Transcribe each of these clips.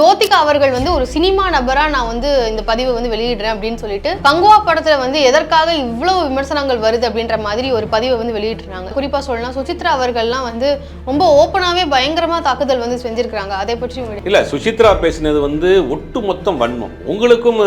ஜோதிகா அவர்கள் வந்து ஒரு சினிமா நபரா நான் வந்து இந்த பதிவை வந்து வெளியிடுறேன் அப்படின்னு சொல்லிட்டு பங்குவா படத்துல வந்து எதற்காக இவ்வளவு விமர்சனங்கள் வருது அப்படின்ற மாதிரி ஒரு பதிவை வந்து வெளியிட்டுறாங்க குறிப்பா சொல்லலாம் சுசித்ரா அவர்கள்லாம் வந்து ரொம்ப ஓப்பனாவே பயங்கரமா தாக்குதல் வந்து செஞ்சிருக்காங்க அதை பற்றி இல்ல சுசித்ரா பேசினது வந்து ஒட்டு மொத்தம் வன்மம். உங்களுக்கும்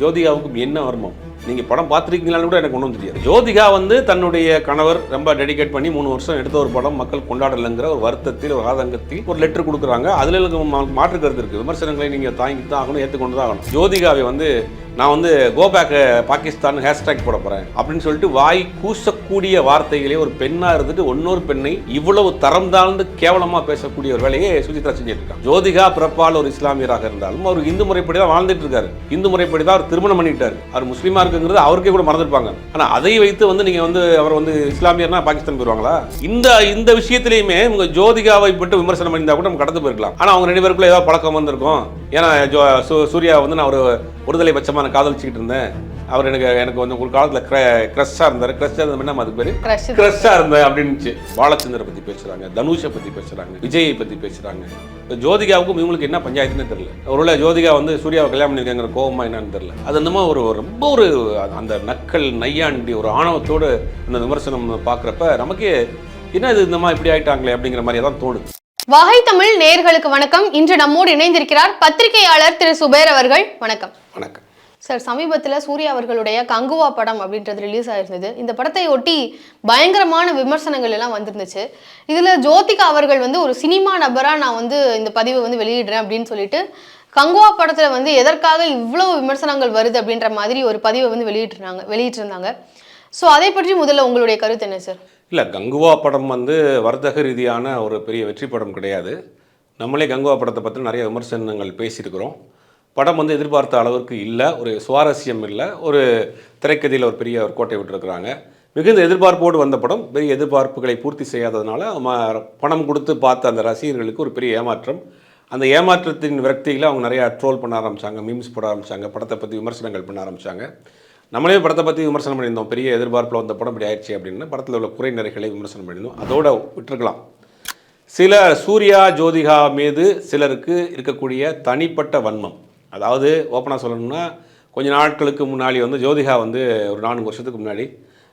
ஜோதிகாவுக்கும் என்ன வர்மம்? நீங்கள் படம் பார்த்துருக்கீங்களான்னு கூட எனக்கு ஒன்றும் தெரியாது. ஜோதிகா வந்து தன்னுடைய கணவர் ரொம்ப டெடிகேட் பண்ணி மூணு வருஷம் எடுத்த ஒரு படம் மக்கள் கொண்டாடலைங்கிற ஒரு வருத்தத்தில் ஒரு ஆதங்கத்தில் ஒரு லெட்டர் கொடுக்குறாங்க. அதில் எனக்கு மா- மாற்று கருத்து இருக்குது விமர்சனங்களை நீங்கள் தாங்கி தான் ஆகணும் ஏற்றுக்கொண்டு தான் ஆகணும். ஜோதிகாவை வந்து நான் வந்து கோபேக் பாகிஸ்தான் ஹேஷ்டேக் போட போகிறேன் அப்படின்னு சொல்லிட்டு வாய் கூசக்கூடிய வார்த்தைகளே ஒரு பெண்ணாக இருந்துட்டு இன்னொரு பெண்ணை இவ்வளவு தரம் தாழ்ந்து கேவலமாக பேசக்கூடிய ஒரு வேலையை சுஜித்ரா செஞ்சுட்டு இருக்காங்க ஜோதிகா பிறப்பால் ஒரு இஸ்லாமியராக இருந்தாலும் அவர் இந்து முறைப்படி தான் வாழ்ந்துட்டு இருக்காரு இந்து முறைப்படி தான் அவர் திருமணம் பண்ணிட்டாரு. அவர் முஸ்லீமாக இருக்குங்கிறது அவருக்கே கூட மறந்துருப்பாங்க. ஆனால் அதை வைத்து வந்து நீங்கள் வந்து அவர் வந்து இஸ்லாமியர்னா பாகிஸ்தான் போயிருவாங்களா? இந்த இந்த விஷயத்திலையுமே உங்கள் ஜோதிகாவை பட்டு விமர்சனம் பண்ணியிருந்தா கூட நம்ம கடந்து போயிருக்கலாம். ஆனால் அவங்க ரெண்டு பேருக்குள்ள ஏதாவது பழக்கம் வந்திருக்கும். ஏன்னா ஜோ சூ- சூர்யா வந்து நான் ஒரு ஒருதலை பட்சமாக நான் காதலிச்சுக்கிட்டு இருந்தேன். அவர் எனக்கு எனக்கு வந்து ஒரு காலத்தில் க்ரஷ்ஷாக இருந்தார். க்ரஷ்ஷாக இருந்த என்ன அதுக்கு பேர். க்ரஷ்ஷாக இருந்தேன் அப்படின்னுச்சு. பாலச்சந்திர பற்றி பேசுகிறாங்க தனுஷை பற்றி பேசுகிறாங்க விஜயை பற்றி பேசுகிறாங்க இப்போ ஜோதிகாவுக்கும் இவங்களுக்கு என்ன பஞ்சாயத்துன்னு தெரியல. ஒருவேளை ஜோதிகா வந்து சூர்யாவை கல்யாணம் பண்ணியிருக்காங்கிற கோவமா என்னன்னு தெரியல. அது என்னமோ ஒரு ரொம்ப ஒரு அந்த நக்கல் நையாண்டி ஒரு ஆணவத்தோடு இந்த விமர்சனம் பார்க்குறப்ப நமக்கே என்ன இது இந்த மாதிரி இப்படி ஆயிட்டாங்களே? அப்படிங்கிற மாதிரி தான் தோணுது. வகை தமிழ் நேயர்களுக்கு வணக்கம். இன்று நம்மோடு இணைந்திருக்கிறார் பத்திரிகையாளர் திரு சுபேர் அவர்கள். வணக்கம். வணக்கம். சார் சமீபத்தில் சூர்யா அவர்களுடைய கங்குவா படம் அப்படின்றது ரிலீஸ் ஆயிருந்தது. இந்த படத்தை ஒட்டி பயங்கரமான விமர்சனங்கள் எல்லாம் வந்திருந்துச்சு. இதில் ஜோதிகா அவர்கள் வந்து ஒரு சினிமா நபராக நான் வந்து இந்த பதிவை வந்து வெளியிடுறேன் அப்படின்னு சொல்லிட்டு கங்குவா படத்தில் வந்து எதற்காக இவ்வளோ விமர்சனங்கள் வருது அப்படின்ற மாதிரி ஒரு பதிவை வந்து வெளியிட்டிருந்தாங்க வெளியிட்டிருந்தாங்க. ஸோ அதை பற்றி முதல்ல உங்களுடைய கருத்து என்ன சார்? இல்லை கங்குவா படம் வந்து வர்த்தக ரீதியான ஒரு பெரிய வெற்றி படம் கிடையாது. நம்மளே கங்குவா படத்தை பற்றி நிறைய விமர்சனங்கள் பேசியிருக்கிறோம். படம் வந்து எதிர்பார்த்த அளவுக்கு இல்லை ஒரு சுவாரஸ்யம் இல்லை. ஒரு திரைக்கதையில் ஒரு பெரிய ஒரு கோட்டை விட்டுருக்குறாங்க. மிகுந்த எதிர்பார்ப்போடு வந்த படம் பெரிய எதிர்பார்ப்புகளை பூர்த்தி செய்யாததுனால பணம் கொடுத்து பார்த்த அந்த ரசிகர்களுக்கு ஒரு பெரிய ஏமாற்றம். அந்த ஏமாற்றத்தின் விரக்தியில் அவங்க நிறையா ட்ரோல் பண்ண ஆரம்பிச்சாங்க மீம்ஸ் போட ஆரம்பிச்சாங்க படத்தை பற்றி விமர்சனங்கள் பண்ண ஆரம்பிச்சாங்க. நம்மளே படத்தை பற்றி விமர்சனம் பண்ணியிருந்தோம். பெரிய எதிர்பார்ப்பில் வந்த படம் இப்படி ஆயிடுச்சு அப்படின்னு படத்தில் உள்ள குறை நிறைகளை விமர்சனம் பண்ணியிருந்தோம். அதோட விட்டுருக்கலாம். சில சூர்யா ஜோதிகா மீது சிலருக்கு இருக்கக்கூடிய தனிப்பட்ட வன்மம். அதாவது ஓப்பனாக சொல்லணும்னா கொஞ்ச நாட்களுக்கு முன்னாடி வந்து ஜோதிகா வந்து ஒரு நான்கு வருஷத்துக்கு முன்னாடி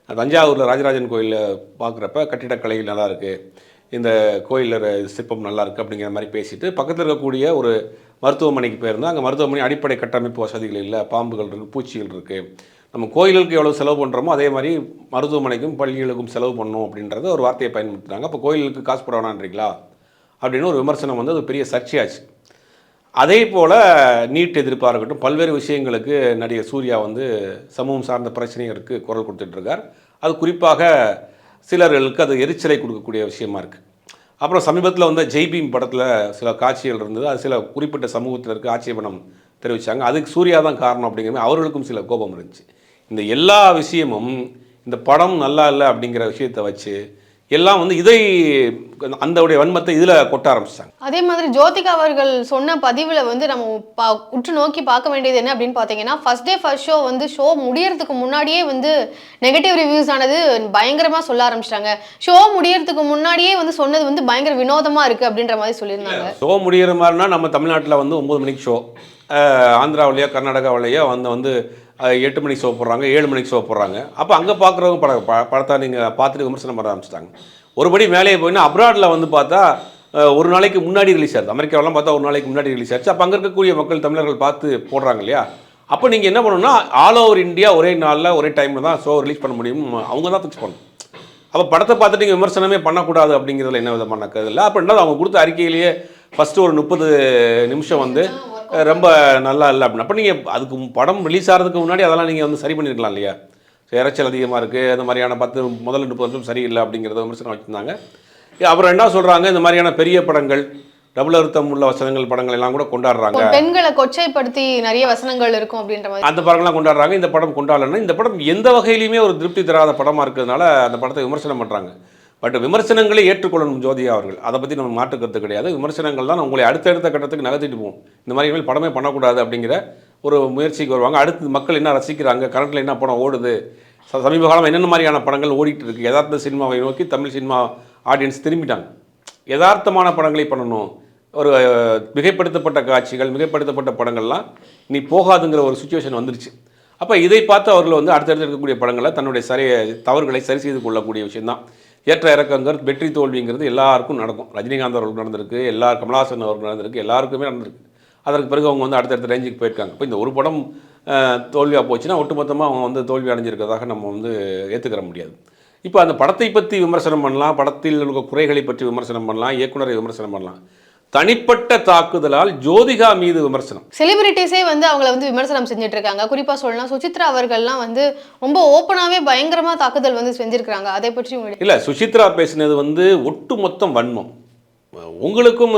தஞ்சாவூரில் ராஜராஜன் கோயிலில் பார்க்குறப்ப கட்டிடக்கலை நல்லா இருக்குது இந்த கோயிலில் சிற்பம் நல்லா இருக்குது அப்படிங்கிற மாதிரி பேசிட்டு பக்கத்தில் இருக்கக்கூடிய ஒரு மருத்துவமனைக்கு போயிருந்தோம் அங்கே மருத்துவமனை அடிப்படை கட்டமைப்பு வசதிகள் இல்லை பாம்புகள் இருக்குது பூச்சிகள் இருக்குது நம்ம கோயிலுக்கு எவ்வளோ செலவு பண்ணுறோமோ அதே மாதிரி மருத்துவமனைக்கும் பள்ளிகளுக்கும் செலவு பண்ணணும் அப்படின்றத ஒரு வார்த்தையை பயன்படுத்துகிறாங்க அப்போ கோயிலுக்கு காசு போட வேணான்றீங்களா? அப்படின்னு ஒரு விமர்சனம் வந்து அது பெரிய சர்ச்சையாச்சு. அதே போல் நீட் எதிர்ப்பாக இருக்கட்டும் பல்வேறு விஷயங்களுக்கு நடிகர் சூர்யா வந்து சமூகம் சார்ந்த பிரச்சனைகளுக்கு குரல் கொடுத்துட்ருக்கார். அது குறிப்பாக சிலர்களுக்கு அது எரிச்சலை கொடுக்கக்கூடிய விஷயமா இருக்குது அப்புறம் சமீபத்தில் வந்த ஜெய்பீம் படத்தில் சில காட்சிகள் இருந்தது. அது சில குறிப்பிட்ட சமூகத்தினருக்கு ஆட்சேபணம் தெரிவித்தாங்க அதுக்கு சூர்யா தான் காரணம் அப்படிங்கிற அவர்களுக்கும் சில கோபம் இருந்துச்சு. இந்த எல்லா விஷயமும் இந்த படம் நல்லா இல்லை அப்படிங்கிற விஷயத்தை வச்சு எல்லாம் வந்து இதை அந்த உடைய வன்மத்தை இதில் கொட்ட ஆரம்பிச்சிட்டாங்க. அதே மாதிரி ஜோதிகா அவர்கள் சொன்ன பதிவில் வந்து நம்ம பா உற்று நோக்கி பார்க்க வேண்டியது என்ன அப்படின்னு பார்த்தீங்கன்னா ஃபர்ஸ்ட் டே ஃபர்ஸ்ட் ஷோ வந்து ஷோ முடியறதுக்கு முன்னாடியே வந்து நெகட்டிவ் ரிவ்யூஸ் ஆனது பயங்கரமாக சொல்ல ஆரம்பிச்சிட்டாங்க. ஷோ முடியறதுக்கு முன்னாடியே வந்து சொன்னது வந்து பயங்கர வினோதமாக இருக்குது அப்படின்ற மாதிரி சொல்லியிருந்தாங்க. ஷோ முடிகிற மாதிரினா நம்ம தமிழ்நாட்டில் வந்து ஒம்பது மணிக்கு ஷோ ஆந்திராவிலேயோ கர்நாடகாவிலேயோ வந்து வந்து எட்டு மணிக்கு ஷோ போடுறாங்க ஏழு மணிக்கு ஷோ போடுறாங்க. அப்போ அங்கே பார்க்குறவங்க பட படத்தை நீங்கள் பார்த்துட்டு விமர்சனம் பண்ண ஆரம்பிச்சிட்டாங்க. ஒருபடி மேலேயே போயின்னா அப்ராடில் வந்து பார்த்தா ஒரு நாளைக்கு முன்னாடி ரிலீஸ் ஆகுது அமெரிக்காவெல்லாம் பார்த்தா ஒரு நாளைக்கு முன்னாடி ரிலீஸ் ஆச்சு அப்போ அங்கே இருக்கக்கூடிய மக்கள் தமிழர்கள் பார்த்து போடுறாங்க இல்லையா? அப்போ நீங்கள் என்ன பண்ணணும்னா ஆல் ஓவர் இந்தியா ஒரே நாளில் ஒரே டைமில் தான் ஷோ ரிலீஸ் பண்ண முடியும். அவங்க தான் ஃபிக்ஸ் பண்ணணும். அப்போ படத்தை பார்த்துட்டு நீங்கள் விமர்சனமே பண்ணக்கூடாது அப்படிங்கிறதுல என்ன விதமான கருது இல்லை? அப்படின்னா அவங்க கொடுத்த அறிக்கையிலேயே ஃபஸ்ட்டு ஒரு முப்பது நிமிஷம் வந்து ரொம்ப நல்லா இல்லை அப்படின்னு. அப்போ நீங்கள் அதுக்கு படம் ரிலீஸ் ஆகிறதுக்கு முன்னாடி அதெல்லாம் நீங்கள் வந்து சரி பண்ணியிருக்கலாம் இல்லையா? இறைச்சல் அதிகமாக இருக்குது அந்த மாதிரியான பத்து முதல்ல முப்பது நிமிஷம் சரியில்லை அப்படிங்கிறத விமர்சனம் வச்சுருந்தாங்க. அப்புறம் என்ன சொல்கிறாங்க இந்த மாதிரியான பெரிய படங்கள் டபுள் அர்த்தம் உள்ள வசனங்கள் படங்கள் எல்லாம் கூட கொண்டாடுறாங்க. பெண்களை கொச்சைப்படுத்தி நிறைய வசனங்கள் இருக்கும் அப்படின்ற மாதிரி. அந்த படங்கள்லாம் கொண்டாடுறாங்க. இந்த படம் கொண்டாடலன்னா இந்த படம் எந்த வகையிலையுமே ஒரு திருப்தி தராத படமாக இருக்கிறதுனால அந்த படத்தை விமர்சனம் பண்ணுறாங்க பட் விமர்சனங்களை ஏற்றுக்கொள்ளணும் ஜோதியா அவர்கள். அதை பற்றி நம்ம மாற்று கிடையாது. விமர்சனங்கள் தான் உங்களை அடுத்தடுத்த கட்டத்துக்கு நகர்த்திட்டு போகும். இந்த மாதிரி இனிமேல் படமே பண்ணக்கூடாது அப்படிங்கிற ஒரு முயற்சிக்கு வருவாங்க. அடுத்து மக்கள் என்ன ரசிக்கிறாங்க? கரண்ட்டில் என்ன படம் ஓடுது? ச- சமீப காலம் என்னென்ன மாதிரியான படங்கள் ஓடிட்டு இருக்கு? யதார்த்த சினிமாவை நோக்கி தமிழ் சினிமா ஆடியன்ஸ் திரும்பிட்டாங்க. யதார்த்தமான படங்களை பண்ணணும். ஒரு மிகைப்படுத்தப்பட்ட காட்சிகள் மிகைப்படுத்தப்பட்ட படங்கள்லாம் நீ போகாதுங்கிற ஒரு சுச்சுவேஷன் வந்துருச்சு. அப்போ இதை பார்த்து அவர்கள் வந்து அடுத்தடுத்து இருக்கக்கூடிய படங்களை தன்னுடைய சரி தவறுகளை சரி செய்து கொள்ளக்கூடிய விஷயம்தான். ஏற்ற இறக்கங்கிறது வெற்றி தோல்விங்கிறது எல்லாருக்கும் நடக்கும். ரஜினிகாந்த் அவர்களுக்கு நடந்திருக்கு எல்லா கமலஹாசன் அவர்களுக்கு நடந்திருக்கு எல்லாருக்குமே நடந்திருக்கு. அதற்கு பிறகு அவங்க வந்து அடுத்தடுத்த ரேஞ்சுக்கு போயிருக்காங்க. இப்போ இந்த ஒரு படம் தோல்வியாக போச்சுன்னா ஒட்டுமொத்தமாக அவங்க வந்து தோல்வி அடைஞ்சிருக்கிறதாக நம்ம வந்து ஏற்றுக்கிற முடியாது. இப்போ அந்த படத்தை பற்றி விமர்சனம் பண்ணலாம் படத்தில் உள்ள குறைகளை பற்றி விமர்சனம் பண்ணலாம் இயக்குனரை விமர்சனம் பண்ணலாம். தனிப்பட்ட தாக்குதலால் ஜோதிகா மீது விமர்சனம். செலிபிரிட்டிஸே வந்து அவங்கள வந்து விமர்சனம் செஞ்சுட்டு இருக்காங்க குறிப்பா சொல்லலாம் சுசித்ரா அவர்கள்லாம் வந்து ரொம்ப ஓப்பனாவே பயங்கரமா தாக்குதல் வந்து செஞ்சிருக்காங்க அதை பற்றி இல்லை சுசித்ரா பேசினது வந்து ஒட்டுமொத்தம் வன்மம். உங்களுக்கும்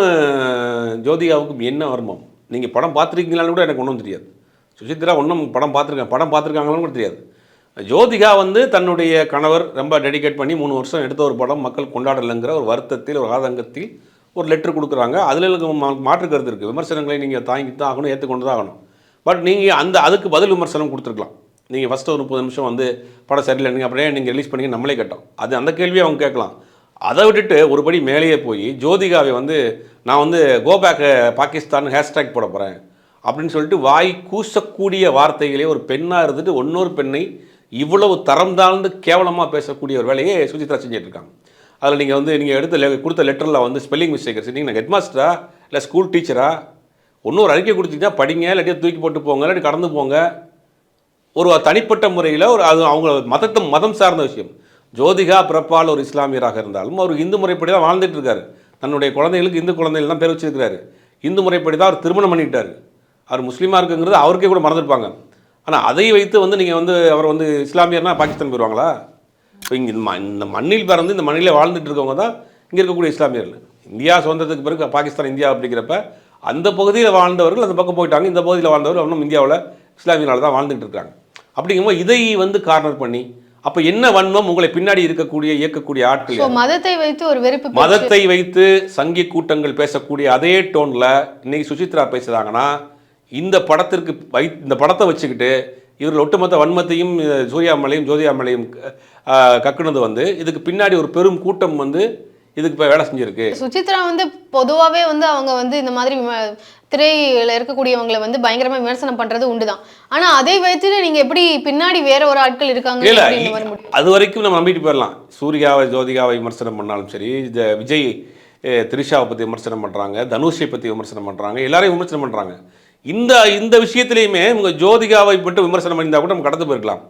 ஜோதிகாவுக்கும் என்ன வன்மம் நீங்கள் படம் பார்த்துருக்கீங்களான்னு கூட எனக்கு ஒன்றும் தெரியாது. சுசித்ரா ஒன்றும் படம் பார்த்துருக்கேன் படம் பார்த்துருக்காங்களான்னு கூட தெரியாது. ஜோதிகா வந்து தன்னுடைய கணவர் ரொம்ப டெடிகேட் பண்ணி மூணு வருஷம் எடுத்த ஒரு படம் மக்கள் கொண்டாடலைங்கிற ஒரு வருத்தத்தில் ஒரு ஆதங்கத்தில் ஒரு லெட்ரு கொடுக்குறாங்க. அதில் எனக்கு மா- மாற்று கருத்து இருக்குது விமர்சனங்களை நீங்கள் தாங்கி தான் ஆகணும் ஏற்றுக்கொண்டு தான் ஆகணும் பட் நீங்கள் அந்த அதுக்கு பதில் விமர்சனம் கொடுத்துருக்கலாம். நீங்கள் ஃபஸ்ட்டு ஒரு முப்பது நிமிஷம் வந்து படம் சரியில்லை நீங்கள் அப்படியே நீங்கள் ரிலீஸ் பண்ணி நம்மளே கேட்டோம். அது அந்த கேள்வியை அவங்க கேட்கலாம். அதை விட்டுட்டு ஒருபடி மேலேயே போய் ஜோதிகாவை வந்து நான் வந்து கோபேக் பாகிஸ்தான் ஹேஷ்டேக் போட போகிறேன் அப்படின்னு சொல்லிட்டு வாய் கூசக்கூடிய வார்த்தைகளே ஒரு பெண்ணாக இருந்துட்டு இன்னொரு பெண்ணை இவ்வளவு தரம் தாழ்ந்து கேவலமாக பேசக்கூடிய ஒரு வேலையை சுஜித்ரா செஞ்சிட்ருக்காங்க அதில் நீங்கள் வந்து நீங்கள் எடுத்த லெ கொடுத்த லெட்டரில் வந்து ஸ்பெல்லிங் மிஸ்டேக் வச்சுருந்தீங்க ஹெட் மாஸ்டரா இல்லை ஸ்கூல் டீச்சரா ஒன்றும் ஒரு அறிக்கை கொடுத்தீங்கன்னா படிங்க இல்லாட்டி தூக்கி போட்டு போங்க இல்லாட்டி கடந்து போங்க. ஒரு தனிப்பட்ட முறையில் ஒரு அது அவங்க மதத்தை மதம் சார்ந்த விஷயம். ஜோதிகா பிறப்பால் ஒரு இஸ்லாமியராக இருந்தாலும் அவர் இந்து முறைப்படி தான் வாழ்ந்துட்டு இருக்காரு. தன்னுடைய குழந்தைகளுக்கு இந்து குழந்தைகள் தான் பேர் வச்சிருக்கிறாரு. இந்து முறைப்படி தான் அவர் திருமணம் பண்ணிட்டார் அவர் முஸ்லீமாக இருக்குங்கிறது அவருக்கே கூட மறந்துருப்பாங்க. ஆனால் அதை வைத்து வந்து நீங்கள் வந்து அவர் வந்து இஸ்லாமியர்னா பாகிஸ்தான் போயிடுவாங்களா இப்போ இங்கே இந்த ம- இந்த மண்ணில் பிறந்து இந்த மண்ணிலே வாழ்ந்துட்டு இருக்கவங்க தான் இங்கே இருக்கக்கூடிய இஸ்லாமியர்கள். இந்தியா சுதந்திரத்துக்கு பிறகு பாகிஸ்தான் இந்தியா அப்படிங்கிறப்ப அந்த பகுதியில் வாழ்ந்தவர்கள் அந்த பக்கம் போயிட்டாங்க. இந்த பகுதியில் வாழ்ந்தவர்கள் இன்னும் இந்தியாவில் இஸ்லாமியர்களால் தான் வாழ்ந்துட்டு இருக்காங்க. அப்படிங்கும்போது இதை வந்து கார்னர் பண்ணி அப்போ என்ன வன்மம் உங்களை பின்னாடி இருக்கக்கூடிய இயக்கக்கூடிய ஆட்கள் மதத்தை வைத்து ஒரு வெறுப்பு. மதத்தை வைத்து சங்கி கூட்டங்கள் பேசக்கூடிய அதே டோனில் இன்னைக்கு சுசித்ரா பேசுகிறாங்கன்னா இந்த படத்திற்கு வை இந்த படத்தை வச்சுக்கிட்டு இவர்கள் ஒட்டுமொத்த வன்மத்தையும் சூர்யாமலையும் ஜோதியாமலையும் கக்குனது வந்து இதுக்கு பின்னாடி ஒரு பெரும் கூட்டம் வந்து இதுக்கு இப்போ வேலை செஞ்சிருக்கு. சுசித்ரா வந்து பொதுவாகவே வந்து அவங்க வந்து இந்த மாதிரி திரையில இருக்கக்கூடியவங்களை வந்து பயங்கரமா விமர்சனம் பண்றது உண்டுதான். ஆனா அதை வைத்துட்டு நீங்க எப்படி பின்னாடி வேற ஒரு ஆட்கள் இருக்காங்க இல்ல அது வரைக்கும் நம்ம நம்பிட்டு போயிடலாம் சூர்யாவை ஜோதிகாவை விமர்சனம் பண்ணாலும் சரி இந்த விஜய் த்ரிஷாவை பற்றி விமர்சனம் பண்ணுறாங்க தனுஷை பற்றி விமர்சனம் பண்ணுறாங்க எல்லாரையும் விமர்சனம் பண்ணுறாங்க இந்த இந்த விஷயத்துலையுமே உங்கள் ஜோதிகாவை மட்டும் விமர்சனம் பண்ணியிருந்தா கூட நம்ம கடந்து போயிருக்கலாம்.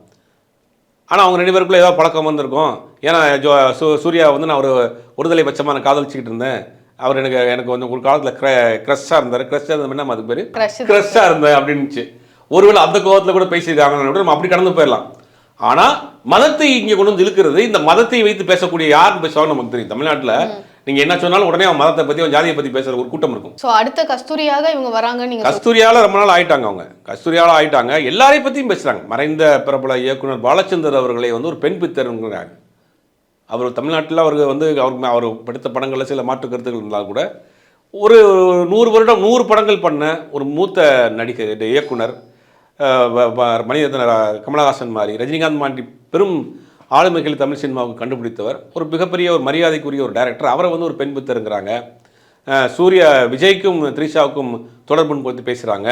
ஆனால் அவங்க ரெண்டு பேருக்குள்ள ஏதாவது பழக்கம் வந்திருக்கும். ஏன்னா ஜோ சூ சூர்யா வந்து நான் ஒரு ஒருதலை பட்சமாக நான் காதலிச்சுக்கிட்டு இருந்தேன். அவர் எனக்கு எனக்கு வந்து ஒரு காலத்தில் க்ர க்ரஷ்ஷாக இருந்தார். க்ரஷ்ஷாக இருந்த என்ன அதுக்கு பேர். க்ரஷ்ஷாக இருந்தேன் அப்படின்னுச்சு. ஒருவேளை அந்த கோவத்தில் கூட பேசியிருக்காங்கன்னு நம்ம அப்படி கடந்து போயிடலாம். ஆனால் மதத்தை இங்கே கொண்டு வந்து இழுக்கிறது இந்த மதத்தை வைத்து பேசக்கூடிய யார் பேசுவாங்க நமக்கு தெரியும். தமிழ்நாட்டில் நீங்கள் என்ன சொன்னாலும் உடனே அவன் மதத்தை பற்றி அவன் ஜாதியை பற்றி பேசுகிற ஒரு கூட்டம் இருக்கும். ஸோ அடுத்த கஸ்தூரியாக இவங்க வராங்கன்னு நீங்க கஸ்தூரியால ரொம்ப நாள் ஆயிட்டாங்க அவங்க. கஸ்தூரியால ஆயிட்டாங்க. எல்லாரையும் பற்றியும் பேசுகிறாங்க மறைந்த பிரபல இயக்குனர் பாலச்சந்தர் அவர்களை வந்து ஒரு பெண் பித்தருங்கிறாங்க. அவர் தமிழ்நாட்டில் அவருக்கு வந்து அவருக்கு அவர் படித்த படங்களில் சில மாற்று கருத்துக்கள் இருந்தால் கூட ஒரு நூறு வருடம் நூறு படங்கள் பண்ண ஒரு மூத்த நடிகர் இயக்குனர் மணிரத்ன கமலஹாசன் மாதிரி ரஜினிகாந்த் மாதிரி பெரும் ஆளுமைகள் தமிழ் சினிமாவுக்கு கண்டுபிடித்தவர் ஒரு மிகப்பெரிய ஒரு மரியாதைக்குரிய ஒரு டைரக்டர் அவரை வந்து ஒரு பெண் பித்தருங்கிறாங்க. சூர்யா விஜய்க்கும் த்ரிஷாவுக்கும் தொடர்புன்னு கொடுத்து பேசுகிறாங்க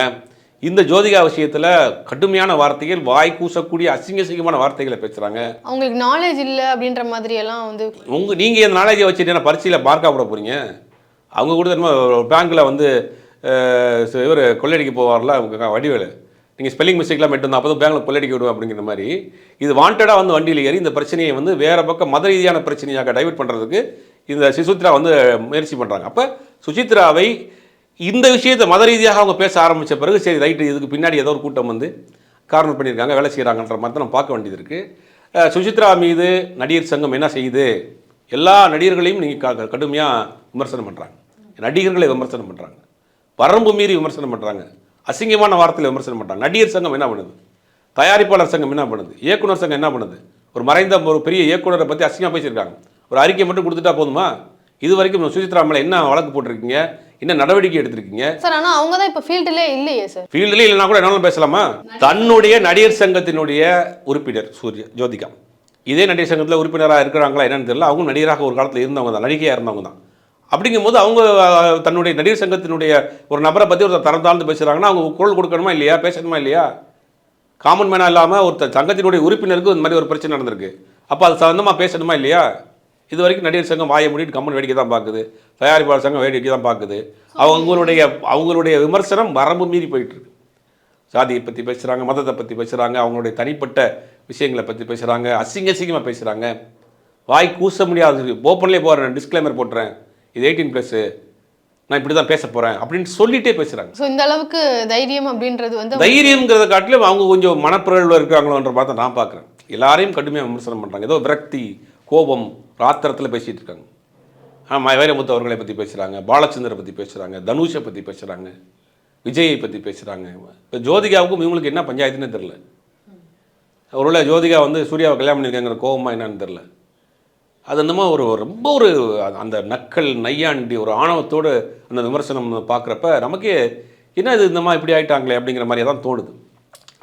இந்த ஜோதிகா விஷயத்தில் கடுமையான வார்த்தைகள் வாய் கூசக்கூடிய அசிங்க அசிங்கமான வார்த்தைகளை பேசுகிறாங்க அவங்களுக்கு நாலேஜ் இல்லை அப்படின்ற மாதிரி எல்லாம் வந்து உங்க நீங்கள் இந்த நாலேஜை வச்சுட்டு என்ன பரீட்சையில் மார்க்காக போட போகிறீங்க அவங்க கூட பேங்க்கில் வந்து இவர் கொள்ளையடிக்க போவார்ல அவங்க வடிவேலு. நீங்கள் ஸ்பெல்லிங் மிஸ்டேக்லாம் மட்டும் அப்போ தான் பேங்கில் கொள்ளடிக்க விடுவோம் அப்படிங்கிற மாதிரி இது வாண்டடாக வந்து வண்டியில் ஏறி இந்த பிரச்சனையை வந்து வேறு பக்கம் மத ரீதியான பிரச்சனையாக டைவெர்ட் பண்ணுறதுக்கு இந்த சுசித்ரா வந்து முயற்சி பண்ணுறாங்க அப்போ சுசித்ராவை இந்த விஷயத்தை மத ரீதியாக அவங்க பேச ஆரம்பித்த பிறகு சரி ரைட்டு இதுக்கு பின்னாடி ஏதோ ஒரு கூட்டம் வந்து கார்னர் பண்ணியிருக்காங்க வேலை செய்கிறாங்கன்ற மாதிரி தான் நம்ம பார்க்க வேண்டியது இருக்குது சுசித்ரா மீது நடிகர் சங்கம் என்ன செய்யுது? எல்லா நடிகர்களையும் நீங்கள் கடுமையாக விமர்சனம் பண்ணுறாங்க நடிகர்களை விமர்சனம் பண்ணுறாங்க வரம்பு மீறி விமர்சனம் பண்ணுறாங்க அசிங்கமான வார்த்தையில் விமர்சனம் பண்ணுறாங்க நடிகர் சங்கம் என்ன பண்ணுது? தயாரிப்பாளர் சங்கம் என்ன பண்ணுது? இயக்குனர் சங்கம் என்ன பண்ணுது? ஒரு மறைந்த ஒரு பெரிய இயக்குனரை பற்றி அசிங்கமாக பேசியிருக்காங்க. ஒரு அறிக்கை மட்டும் கொடுத்துட்டா போதுமா? இது வரைக்கும் சுசித்ரா மேலே என்ன வழக்கு போட்டிருக்கீங்க? என்ன நடவடிக்கை எடுத்திருக்கீங்க? சார் ஆனா அவங்க தான் இப்போ ஃபீல்டுலே இல்லையே சார். ஃபீல்டுலேயே இல்லைனா கூட என்னாலும் பேசலாமா? தன்னுடைய நடிகர் சங்கத்தினுடைய உறுப்பினர் சூர்யா ஜோதிகா. இதே நடிகர் சங்கத்தில் உறுப்பினராக இருக்கிறாங்களா என்னன்னு தெரியல. அவங்க நடிகராக ஒரு காலத்தில் இருந்தவங்க தான் நடிகையாக இருந்தவங்க தான். அப்படிங்கும்போது அவங்க தன்னுடைய நடிகர் சங்கத்தினுடைய ஒரு நபரை பற்றி ஒருத்தர் தரம் தாழ்ந்து பேசுகிறாங்கன்னா அவங்க குரல் கொடுக்கணுமா இல்லையா பேசணுமா இல்லையா? காமன் மேனாக இல்லாமல் ஒருத்தர் சங்கத்தினுடைய உறுப்பினருக்கு இந்த மாதிரி ஒரு பிரச்சனை நடந்திருக்கு. அப்போ அது சம்மந்தமாக பேசணுமா இல்லையா? இது வரைக்கும் நடிகர் சங்கம் வாயை மூடிட்டு கம்மன் வேடிக்கை தான் பார்க்குது. தயாரிப்பாளர் சங்கம் வேடிக்கை தான் பார்க்குது. அவங்களுடைய அவங்களுடைய விமர்சனம் வரம்பு மீறி போயிட்டுருக்கு. சாதியை பற்றி பேசுகிறாங்க மதத்தை பற்றி பேசுகிறாங்க அவங்களுடைய தனிப்பட்ட விஷயங்களை பற்றி பேசுகிறாங்க அசிங்க அசிங்கமாக பேசுகிறாங்க வாய் கூச முடியாது ஓப்பன்லேயே போகிறேன் டிஸ்க்ளைமர் போட்டுறேன். இது எயிட்டீன் ப்ளஸ்ஸு நான் இப்படி தான் பேச போகிறேன் அப்படின்னு சொல்லிட்டே பேசுகிறாங்க ஸோ இந்த அளவுக்கு தைரியம் அப்படின்றது வந்து தைரியங்கிறத காட்டிலும் அவங்க கொஞ்சம் மனப்பிறழ்வு இருக்காங்களோன்ற பார்த்து நான் பார்க்குறேன். எல்லாரையும் கடுமையாக விமர்சனம் பண்ணுறாங்க ஏதோ விரக்தி கோபம் ராத்திரத்தில் பேசிகிட்டு இருக்காங்க. ஆமாம் வைரமுத்து அவர்களை பற்றி பேசுகிறாங்க பாலச்சந்தரை பற்றி பேசுகிறாங்க தனுஷை பற்றி பேசுகிறாங்க விஜயை பற்றி பேசுகிறாங்க இப்போ ஜோதிகாவுக்கும் இவங்களுக்கு என்ன பஞ்சாயத்துன்னு தெரில ஒருவேளை ஜோதிகா வந்து சூர்யாவை கல்யாணம் பண்ணியிருக்காங்கிற கோபமா என்னன்னு தெரில அது என்னமோ ஒரு ரொம்ப ஒரு அந்த நக்கல் நையாண்டி ஒரு ஆணவத்தோடு அந்த விமர்சனம் பார்க்குறப்ப நமக்கே என்ன இது இந்த மாதிரி இப்படி ஆயிட்டாங்களே அப்படிங்கிற மாதிரி தான் தோணுது.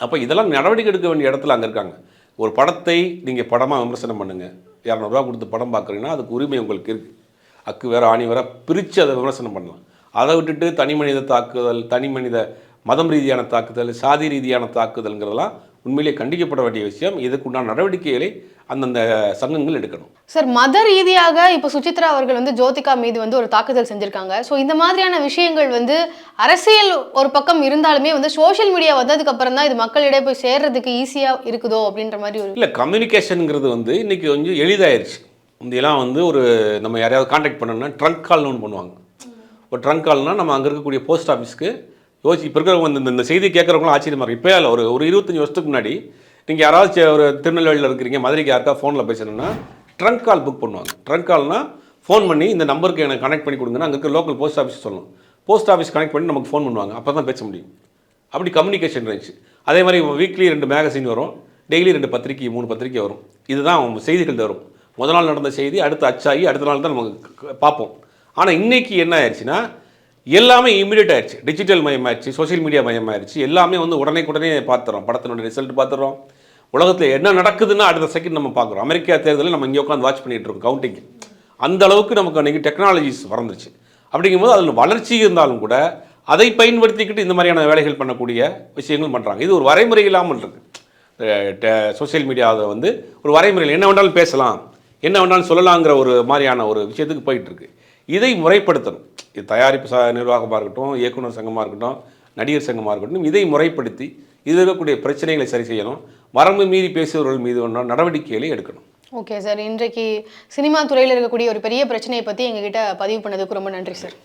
அப்போ இதெல்லாம் நடவடிக்கை எடுக்க வேண்டிய இடத்துல அங்கே இருக்காங்க. ஒரு படத்தை நீங்கள் படமாக விமர்சனம் பண்ணுங்கள் இரநூறுவா கொடுத்து படம் பார்க்குறீங்கன்னா அதுக்கு உரிமை உங்களுக்கு இருக்குது அக்கு வேற ஆணி வேற பிரித்து அதை விமர்சனம் பண்ணலாம். அதை விட்டுட்டு தனி மனித தாக்குதல் தனி மனித மதம் ரீதியான தாக்குதல் சாதி ரீதியான தாக்குதல்ங்கிறதெல்லாம் உண்மையிலேயே கண்டிக்கப்பட வேண்டிய விஷயம். இதுக்குண்டான நடவடிக்கைகளை அந்தந்த சங்கங்கள் எடுக்கணும். சார் மத ரீதியாக இப்போ சுசித்ரா அவர்கள் வந்து ஜோதிகா மீது வந்து ஒரு தாக்குதல் செஞ்சிருக்காங்க. ஸோ இந்த மாதிரியான விஷயங்கள் வந்து அரசியல் ஒரு பக்கம் இருந்தாலுமே வந்து சோஷியல் மீடியா வந்ததுக்கு அப்புறம் தான் இது மக்களிடையே போய் சேர்றதுக்கு ஈஸியாக இருக்குதோ அப்படின்ற மாதிரி ஒரு இல்லை கம்யூனிகேஷனுங்கிறது வந்து இன்றைக்கி கொஞ்சம் எளிதாயிருச்சு. முந்தையெல்லாம் வந்து ஒரு நம்ம யாரையாவது காண்டாக்ட் பண்ணணும்னா ட்ரங்க் கால்னு ஒன்று பண்ணுவாங்க. ஒரு ட்ரங்க் கால்னால் நம்ம அங்கே இருக்கக்கூடிய போஸ்ட் ஆஃபீஸ்க்கு யோசிச்சு இப்போ இருக்கிறவங்க இந்த- இந்த செய்தி கேட்குறவங்களும் ஆச்சரியமாக இருக்கு. இப்போ இல்லை ஒரு ஒரு இருபத்தஞ்சி வருஷத்துக்கு முன்னாடி நீங்கள் யாராவது ஒரு திருநெல்வேலியில் இருக்கிறீங்க மதுரைக்கு யாருக்கா ஃபோனில் பேசணும்னா ட்ரங்க் கால் புக் பண்ணுவாங்க. ட்ரங்க் கால்னா ஃபோன் பண்ணி இந்த நம்பருக்கு எனக்கு கனெக்ட் பண்ணி கொடுங்கன்னா அங்கே இருக்க லோக்கல் போஸ்ட் ஆஃபீஸ் சொல்லணும். போஸ்ட் ஆஃபீஸ் கனெக்ட் பண்ணி நமக்கு ஃபோன் பண்ணுவாங்க. அப்போ தான் பேச முடியும். அப்படி கம்யூனிகேஷன் இருந்துச்சு. அதே மாதிரி வீக்லி ரெண்டு மேகசின் வரும். டெய்லி ரெண்டு பத்திரிக்கை மூணு பத்திரிக்கை வரும். இதுதான் அவங்க செய்திகள் வரும் முதல் நாள் நடந்த செய்தி அடுத்து அச்சாகி அடுத்த நாள் தான் நமக்கு பார்ப்போம். ஆனால் இன்றைக்கி என்ன ஆயிடுச்சுன்னா எல்லாமே இமீடியட் ஆயிடுச்சு. டிஜிட்டல் மயமாயிடுச்சு சோஷியல் மீடியா மயமாயிடுச்சு எல்லாமே வந்து உடனே உடனே பார்த்துறோம். படத்தினுடைய ரிசல்ட் பார்த்துறோம். உலகத்தில் என்ன நடக்குதுன்னா அடுத்த செகண்ட் நம்ம பார்க்குறோம். அமெரிக்கா தேர்தலில் நம்ம இங்கே உட்காந்து வாட்ச் பண்ணிகிட்டு இருக்கோம் கவுண்டிங் அந்த அளவுக்கு நமக்கு அன்றைக்கி டெக்னாலஜிஸ் வளர்ந்துருச்சு. அப்படிங்கும்போது அதில் வளர்ச்சி இருந்தாலும் கூட அதை பயன்படுத்திக்கிட்டு இந்த மாதிரியான வேலைகள் பண்ணக்கூடிய விஷயங்கள் பண்ணுறாங்க இது ஒரு வரைமுறை இல்லாமல் இருக்குது சோஷியல் மீடியாவில் வந்து ஒரு வரைமுறையில் என்ன வேணாலும் பேசலாம் என்ன வேணாலும் சொல்லலாங்கிற ஒரு மாதிரியான ஒரு விஷயத்துக்கு போயிட்டுருக்கு. இதை முறைப்படுத்தணும். இது தயாரிப்பு ச நிர்வாகமாக இருக்கட்டும் இயக்குனர் சங்கமாக இருக்கட்டும் நடிகர் சங்கமாக இருக்கட்டும் இதை முறைப்படுத்தி இதில் இருக்கக்கூடிய பிரச்சனைகளை சரி செய்யணும். வரம்பு மீறி பேசுபவர்கள் மீது ஒன்றான நடவடிக்கைகளை எடுக்கணும். ஓகே சார் இன்றைக்கு சினிமா துறையில் இருக்கக்கூடிய ஒரு பெரிய பிரச்சனையை பற்றி எங்ககிட்ட பதிவு பண்ணதுக்கு ரொம்ப நன்றி சார்